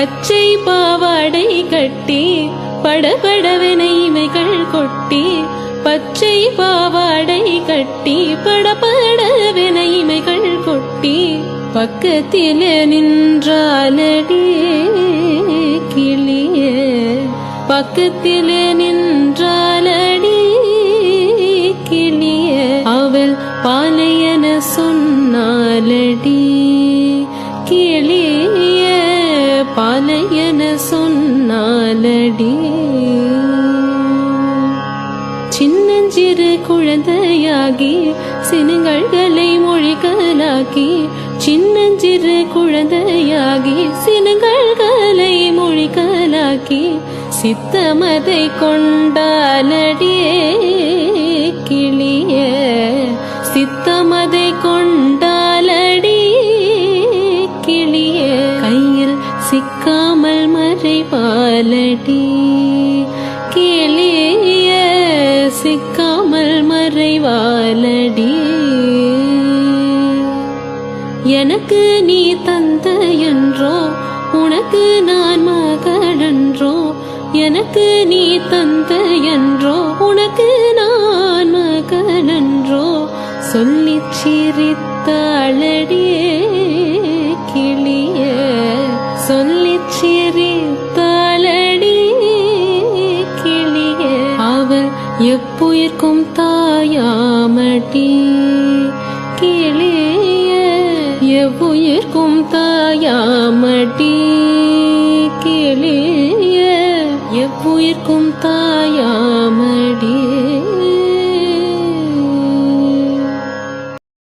பச்சை பாவாடை கட்டி படபடவென இமைகள் கொட்டி பச்சை பாவாடை கட்டி படபடவென இமைகள் கொட்டி பக்கத்தில் நின்றாலடி கிளிய பக்கத்தில் நின்றாலடி கிளிய. அவள் பாலையன சொன்னாலடி பாலையன சொன்னாலடி. சின்னஞ்சிறு குழந்தையாகி சினுங்கள்களை மொழிகளாக்கி சின்னஞ்சிறு குழந்தையாகி சினுங்கள்களை மொழிகளாக்கி சித்தமதை கொண்டாலடி. சிக்காமல் பாலடி கேளிய சிக்காமல் மறைவாலடி. எனக்கு நீ தந்த என்றோ உனக்கு நான் மகடன்றோ எனக்கு நீ தந்த என்றோ உனக்கு நான் மகனன்றோ சொல்லி சிரித்த அழடியே கிளிய. சொல்லிச் எப்புயிர்க்கும் தாயாமட்டி. கிளிய எவ்வுயிர்க்கும் தாயாமட்டி. கிளிய எவ்வுயிர்க்கும் தாயாமடி